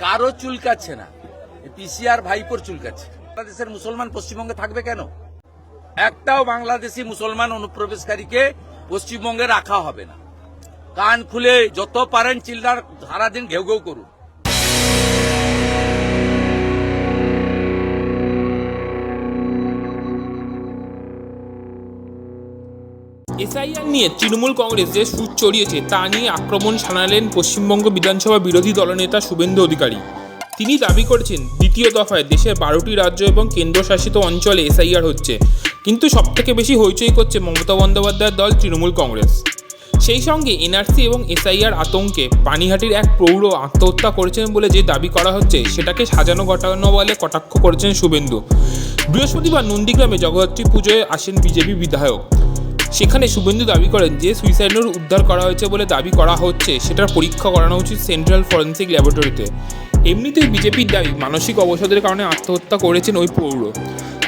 কারও চুলকাচ্ছে না। পিসিআর ভাইপোর চুলকাচ্ছে। বাংলাদেশের মুসলমান পশ্চিমবঙ্গে থাকবে কেন? একটাও বাংলাদেশি মুসলমান অনুপ্রবেশকারীকে পশ্চিমবঙ্গে রাখা হবে না। কান খুলে যত পারেন চিল্লার সারাদিন ঘেউ ঘেউ করুন। এসআইআর নিয়ে তৃণমূল কংগ্রেস যে সুর চড়িয়েছে। তা নিয়ে আক্রমণ শানালেন পশ্চিমবঙ্গ বিধানসভা বিরোধী দলনেতা শুভেন্দু অধিকারী। তিনি দাবি করেছেন, দ্বিতীয় দফায় দেশের বারোটি রাজ্য এবং কেন্দ্রশাসিত অঞ্চলে এসআইআর হচ্ছে। কিন্তু সবথেকে বেশি হইচই করছে মমতা বন্দ্যোপাধ্যায়ের দল তৃণমূল কংগ্রেস। সেই সঙ্গে এনআরসি এবং এসআইআর আতঙ্কে পানিহাটির এক প্রৌঢ় আত্মহত্যা করেছেন বলে যে দাবি করা হচ্ছে, সেটাকে সাজানো ঘটানো বলে কটাক্ষ করেছেন শুভেন্দু। বৃহস্পতিবার নন্দীগ্রামে জগদ্ধাত্রী পুজোয় আসেন বিজেপি বিধায়ক। সেখানে শুভেন্দু দাবি করেন যে সুইসাইড নোট উদ্ধার করা হয়েছে বলে দাবি করা হচ্ছে। সেটার পরীক্ষা করানো উচিত সেন্ট্রাল ফরেন্সিক ল্যাবরেটরিতে। এমনিতেই বিজেপির দাবি, মানসিক অবসাদের কারণে আত্মহত্যা করেছেন ওই প্রৌঢ়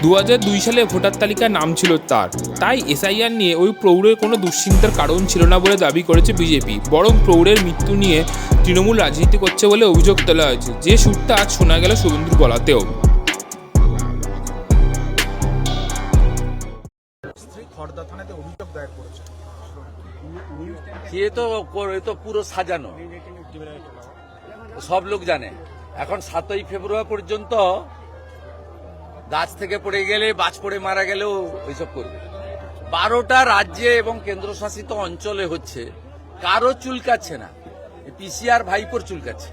দু দুই সালে ভোটার তালিকায় নাম ছিল তার। তাই এসআইআর নিয়ে ওই প্রৌঢ়ের কোনো দুশ্চিন্তার কারণ ছিল না বলে দাবি করেছে বিজেপি। বরং প্রৌঢ়ের মৃত্যু নিয়ে তৃণমূল রাজনীতি করছে বলে অভিযোগ তোলা হয়েছে। যে সুরটা আজ শোনা গেল শুভেন্দুর গলাতেও। খড়দা থানাতে অভিযোগ দায়ের করেছে। এ তো এ তো পুরো সাজানো। সব লোক জানে। এখন সাতই ফেব্রুয়ারি পর্যন্ত গাছ থেকে পড়ে গেলে, বাজ পড়ে মারা গেলেও ওইসব করবে। বারোটা রাজ্যে এবং কেন্দ্রশাসিত অঞ্চলে হচ্ছে, কারও চুলকাচ্ছে না। পিসিআর ভাইপোর চুলকাচ্ছে।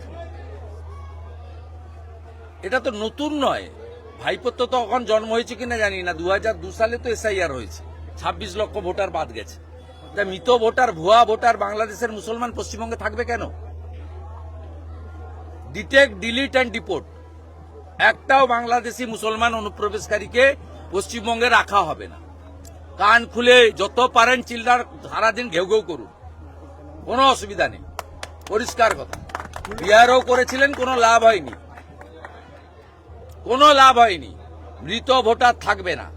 এটা তো নতুন নয়। ভাইপোর তো তখন জন্ম হয়েছে কিনা জানি না। দু সালে তো এসআইআর হয়েছে। ছাব্বিশ লক্ষ ভোটার বাদ গেছে। মৃত ভোটার, ভুয়া ভোটার বাংলাদেশের মুসলমান পশ্চিমবঙ্গে থাকবে কেন? Detect, delete and deport. একটাও বাংলাদেশি মুসলমান অনুপ্রবেশকারীকে পশ্চিমবঙ্গে রাখা হবে না। কান খুলে যত পারেন চিল্লার সারাদিন ঘেউ ঘেউ করুন। কোনো অসুবিধা নেই। পরিষ্কার কথা। বিহারও করেছিলেন, কোনো লাভ হয়নি। কোনো লাভ হয়নি। মৃত ভোটার থাকবে না।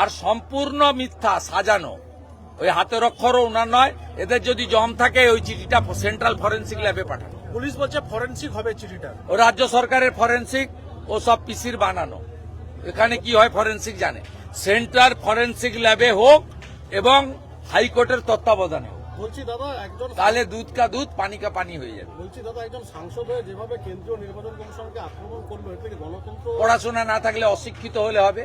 আর সম্পূর্ণ মিথ্যা সাজানো। ওই হাতের অক্ষরও ওনার নয় এদের যদি জম থাকে ওই চিঠিটা সেন্ট্রাল ফরেন্সিক ল্যাবে পাঠানো। পুলিশ বলছে ফরেন্সিক হবে চিঠিটা। ও রাজ্য সরকারের ফরেন্সিক ও সব পিসির বানানো। এখানে কি হয় ফরেন্সিক জানে। সেন্ট্রাল ফরেন্সিক ল্যাবে হোক এবং হাইকোর্টের তত্ত্বাবধানে হোক। বলছি দাদা একজন তাহলে দুধ কা দুধ পানি কা পানি হয়ে যাবে। বলছি দাদা একজন সাংসদ হয়ে যেভাবে কেন্দ্রীয় নির্বাচন কমিশনকে আক্রমণ করল এর থেকে গণতন্ত্র পড়াশোনা না থাকলে অশিক্ষিত হলে হবে।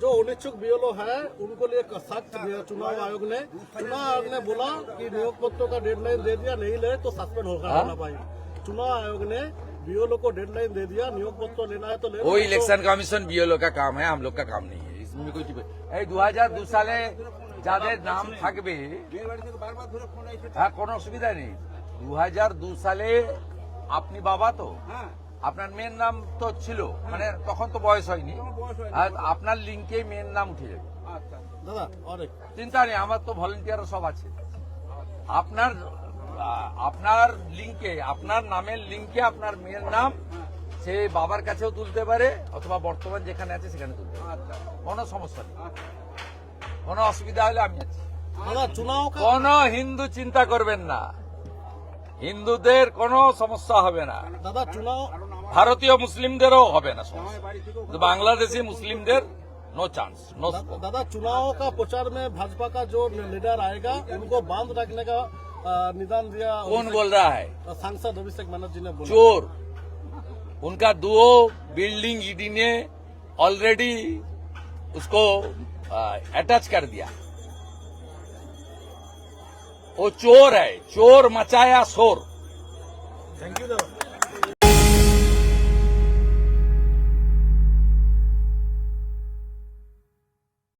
जो अनिच्छुक बीएलओ है उनको लिए सख्त चुनाव आयोग ने चुनाव आयोग ने बोला कि नियोग पत्रों का डेडलाइन दे दिया नहीं ले तो सस्पेंड होगा हाँ? होना पाएंगे चुनाव आयोग ने बीएलओ को डेडलाइन दे दिया नियोग पत्र लेना है तो ले लो, वो नहीं तो- इलेक्शन कमीशन बीएलओ का काम है हम लोग का काम नहीं है इसमें कुछ এই দু হাজার দু সালে যাদের নাম থাকবে হ্যাঁ কোনো অসুবিধা নেই দু হাজার দু সালে আপনি বাবা তো আপনার মেয়ের নাম তো ছিল মানে তখন তো বয়স হয়নি। আর আপনার লিঙ্কে মেয়ের নাম উঠে যাবে। চিন্তা নেই আমার তো ভলেন্টিয়ার সব আছে। আপনার আপনার লিঙ্কে আপনার নামের লিঙ্কে আপনার মেয়ের নাম সে বাবার কাছেও তুলতে পারে অথবা বর্তমান যেখানে আছে সেখানে তুলতে পারে। কোনো সমস্যা নেই। কোনো অসুবিধা হলে আমি আছি। কোন হিন্দু চিন্তা করবেন না। হিন্দুদের কোনো সমস্যা হবে না। দাদা চুনাও ভারতীয় মুসলিমদেরও হবে না সমস্যা কিন্তু বাংলাদেশি মুসলিমদের नो चांस नो दा- दादा चुनाव का प्रचार में भाजपा का जो लीडर आएगा उनको बांध रखने का अ, निदान दिया कौन बोल रहा है सांसद अभिषेक बनर्जी ने बोला चोर उनका दो बिल्डिंग ईडी ने ऑलरेडी उसको अटैच कर दिया वो चोर है चोर मचाया शोर थैंक यू दादा